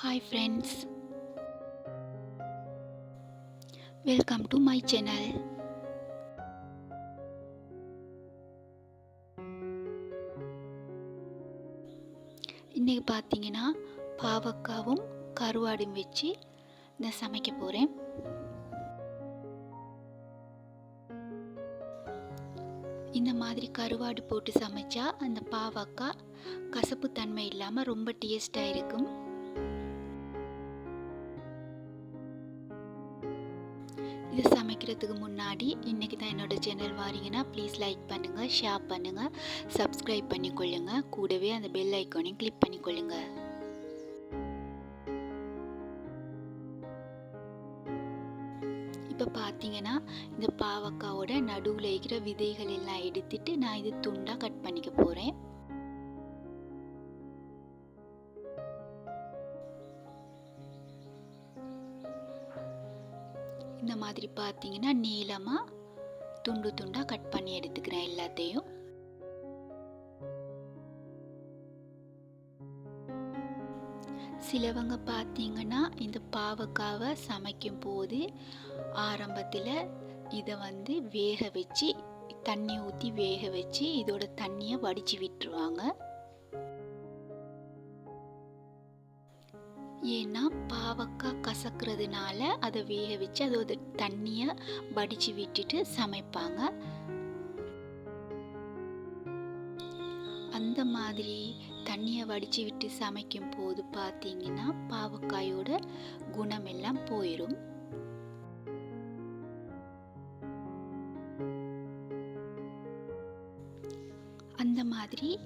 Hi friends welcome to my channel இன்றைக்கி பார்த்தீங்கன்னா பாவக்காவும் கருவாடும் வச்சு நான் சமைக்க போகிறேன் இந்த மாதிரி கருவாடு போட்டு சமைச்சா அந்த பாவக்காய் கசப்பு தன்மை இல்லாமல் ரொம்ப டேஸ்டாக இருக்கும். இது முன்னாடி இன்றைக்கி தான் என்னோடய சேனல் வாரீங்கன்னா ப்ளீஸ் லைக் பண்ணுங்கள் ஷேர் பண்ணுங்கள் சப்ஸ்கிரைப் பண்ணிக்கொள்ளுங்கள் கூடவே அந்த பெல் ஐக்கானையும் கிளிக் பண்ணிக்கொள்ளுங்கள் இப்போ பார்த்தீங்கன்னா இந்த பாவக்காவோட நடுவில் இருக்கிற விதைகள் எல்லாம் எடுத்துட்டு நான் இது துண்டாக கட் பண்ணிக்க போகிறேன் இந்த மாதிரி பார்த்தீங்கன்னா நீளமாக துண்டு துண்டாக கட் பண்ணி எடுத்துக்கிறேன் எல்லாத்தையும். சிலவங்க பார்த்தீங்கன்னா இந்த பாவக்காவை சமைக்கும் போது ஆரம்பத்தில் இதை வந்து வேக வச்சு தண்ணி ஊற்றி வேக வச்சு இதோட தண்ணியை வடித்து விட்டுருவாங்க. ஏன்னா பாவக்காய் கசக்கிறதுனால அதை வேக வச்சு அதோட தண்ணியை வடித்து விட்டுட்டு சமைப்பாங்க. அந்த மாதிரி தண்ணியை வடித்து விட்டு சமைக்கும் போது பார்த்தீங்கன்னா பாவக்காயோட குணமெல்லாம் போயிடும் அந்த மாதிரி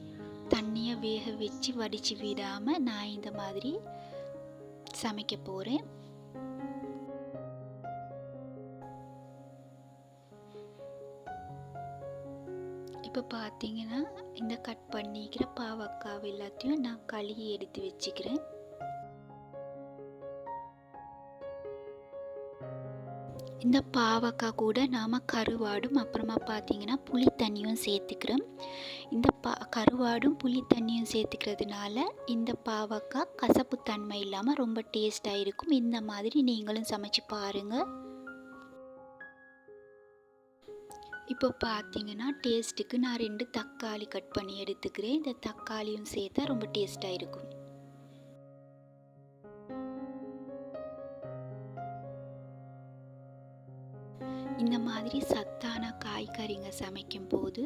தண்ணியை வேக வச்சு வடித்து விடாமல் நான் இந்த மாதிரி சமைக்க போகிறேன் இப்போ பார்த்தீங்கன்னா இந்த கட் பண்ணிக்கிற பாவக்காய் எல்லாத்தையும் நான் கழுகி எடுத்து வச்சுக்கிறேன். இந்த பாவக்காய் கூட நாம் கருவாடும் அப்புறமா பார்த்தீங்கன்னா புளி தண்ணியும் சேர்த்துக்கிறோம். இந்த பா கருவாடும் புளி தண்ணியும் சேர்த்துக்கிறதுனால இந்த பாவக்காய் கசப்பு தன்மை இல்லாமல் ரொம்ப டேஸ்ட்டாக இருக்கும். இந்த மாதிரி நீங்களும் சமைச்சு பாருங்கள் இப்போ பார்த்தீங்கன்னா டேஸ்ட்டுக்கு நான் ரெண்டு தக்காளி கட் பண்ணி எடுத்துக்கிறேன். இந்த தக்காளியும் சேர்த்தா ரொம்ப டேஸ்ட்டாக இருக்கும். இந்த மாதிரி சத்தான காய்கறிங்க சமைக்கும் போது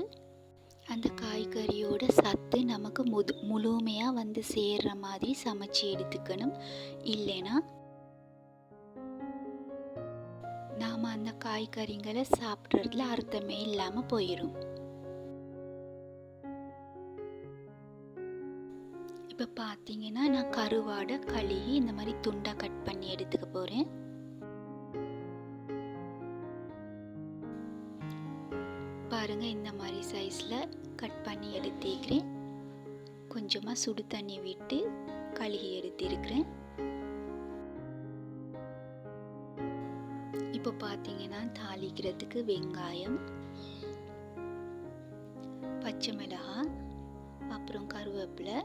அந்த காய்கறியோட சத்து நமக்கு முது முழுமையாக வந்து சேர்ற மாதிரி சமைச்சு எடுத்துக்கணும். இல்லைன்னா நாம் அந்த காய்கறிங்களை சாப்பிட்றதுல அர்த்தமே இல்லாமல் போயிடும் இப்போ பார்த்தீங்கன்னா நான் கருவாடை கழுகி இந்த மாதிரி துண்டாக கட் பண்ணி எடுத்துக்க போகிறேன் பாருங்கள் இந்த மாதிரி சைஸில் கட் பண்ணி எடுத்துக்கிறேன். கொஞ்சமாக சுடு தண்ணி விட்டு கழுகி எடுத்திருக்கிறேன். இப்போ பார்த்தீங்கன்னா தாளிக்கிறதுக்கு வெங்காயம் பச்சை மிளகாய் அப்புறம் கருவேப்பிலை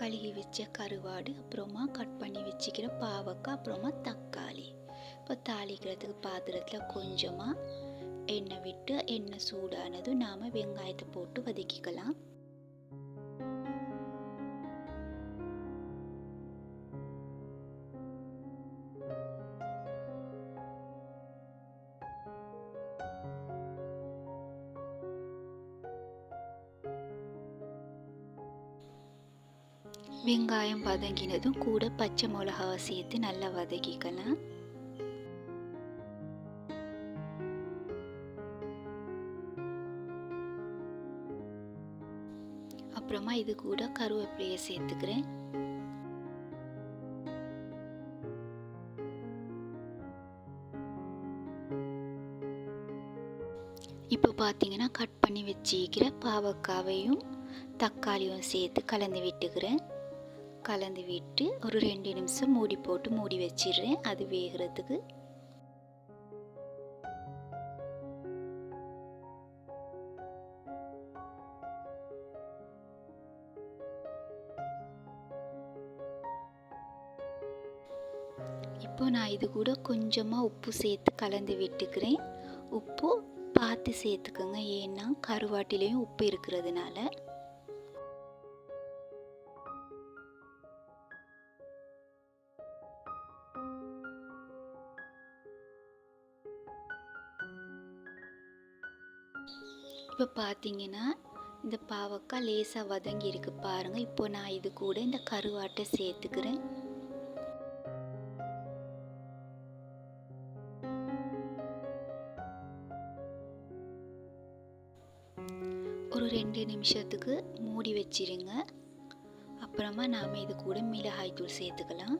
கழுகி வச்ச கருவாடு அப்புறமா கட் பண்ணி வச்சுக்கிற பாவக்காய் அப்புறமா தக்காளி. இப்போ தாளிக்கிறதுக்கு பாத்திரத்தில் கொஞ்சமாக எண்ணெய் விட்டு எண்ணெய் சூடானதும் நாம் வெங்காயத்தை போட்டு வதக்கிக்கலாம். வெங்காயம் வதங்கினதும் கூட பச்சை மிளகாவை சேர்த்து நல்லா வதக்கிக்கலாம். அப்புறமா இது கூட கருவேப்பிலையை சேர்த்துக்கிறேன். இப்போ பார்த்தீங்கன்னா கட் பண்ணி வச்சிக்கிற பாவக்காவையும் தக்காளியும் சேர்த்து கலந்து விட்டுக்கிறேன். கலந்து விட்டு ஒரு ரெண்டு நிமிஷம் மூடி போட்டு மூடி வச்சிடுறேன். அது வேகிறதுக்கு இப்போ நான் இது கூட கொஞ்சமாக உப்பு சேர்த்து கலந்து விட்டுக்கிறேன். உப்பு பார்த்து சேர்த்துக்கோங்க. ஏன்னா கருவாட்டிலையும் உப்பு இருக்கிறதுனால. இப்போ பார்த்தீங்கன்னா இந்த பாவக்காய் லேசாக வதங்கி இருக்கு பாருங்கள் இப்போ நான் இது கூட இந்த கருவாட்டை சேர்த்துக்கிறேன். நிமிஷத்துக்கு மூடி வச்சிருங்க. அப்புறமா நாம் இது கூட மிளகாய் தூள் சேர்த்துக்கலாம்.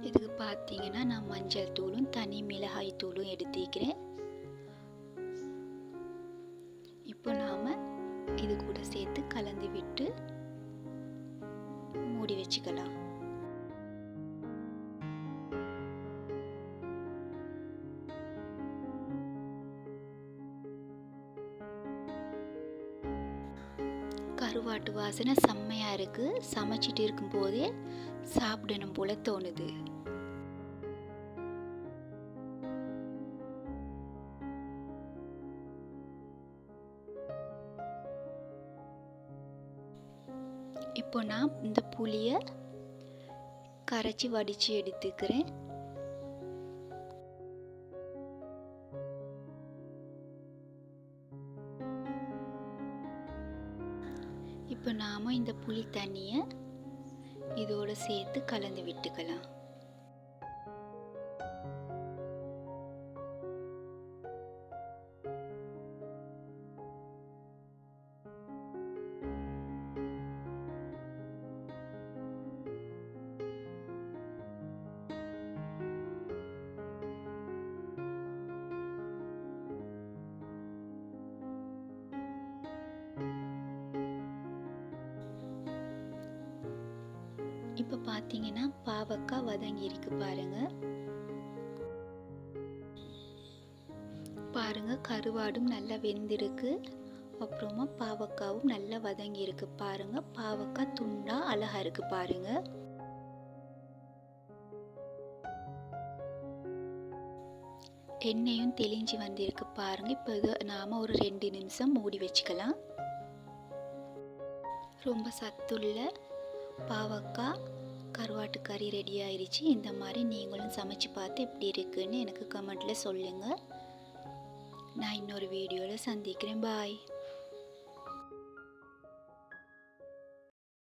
இதுக்கு பார்த்தீங்கன்னா நான் மஞ்சள் தூளும் தனி மிளகாய் தூளும் எடுத்துக்கிறேன். இப்போ நாம் இது கூட சேர்த்து கலந்து விட்டு மூடி வச்சுக்கலாம். கருவாட்டு வாசனை செம்மையாக இருக்குது சமைச்சிட்டு இருக்கும்போதே சாப்பிடணும் போல தோணுது. இப்போ நான் இந்த புளியை கரைச்சி வடித்து எடுத்துக்கிறேன். நம்ம இந்த புளி தண்ணியை இதோடு சேர்த்து கலந்து விட்டுக்கலாம். இப்போ பார்த்தீங்கன்னா பாவக்காய் வதங்கி இருக்கு பாருங்க. பாருங்க கருவாடும் நல்லா வெந்திருக்கு. அப்புறமா பாவக்காவும் நல்லா வதங்கி இருக்கு பாருங்க. பாவக்காய் துண்டாக அழகாக இருக்கு பாருங்க. எண்ணெயும் தெளிஞ்சு வந்திருக்கு பாருங்க. இப்போ இது நாம ஒரு ரெண்டு நிமிஷம் மூடி வச்சுக்கலாம். ரொம்ப சத்துள்ள பாவக்காய் கருவாட்டு கறி ரெடி ஆயிடுச்சு இந்த மாதிரி நீங்களும் சமைச்சு பார்த்து எப்படி இருக்குன்னு எனக்கு கமெண்ட்டில் சொல்லுங்கள் நான் இன்னொரு வீடியோவில் சந்திக்கிறேன். பாய்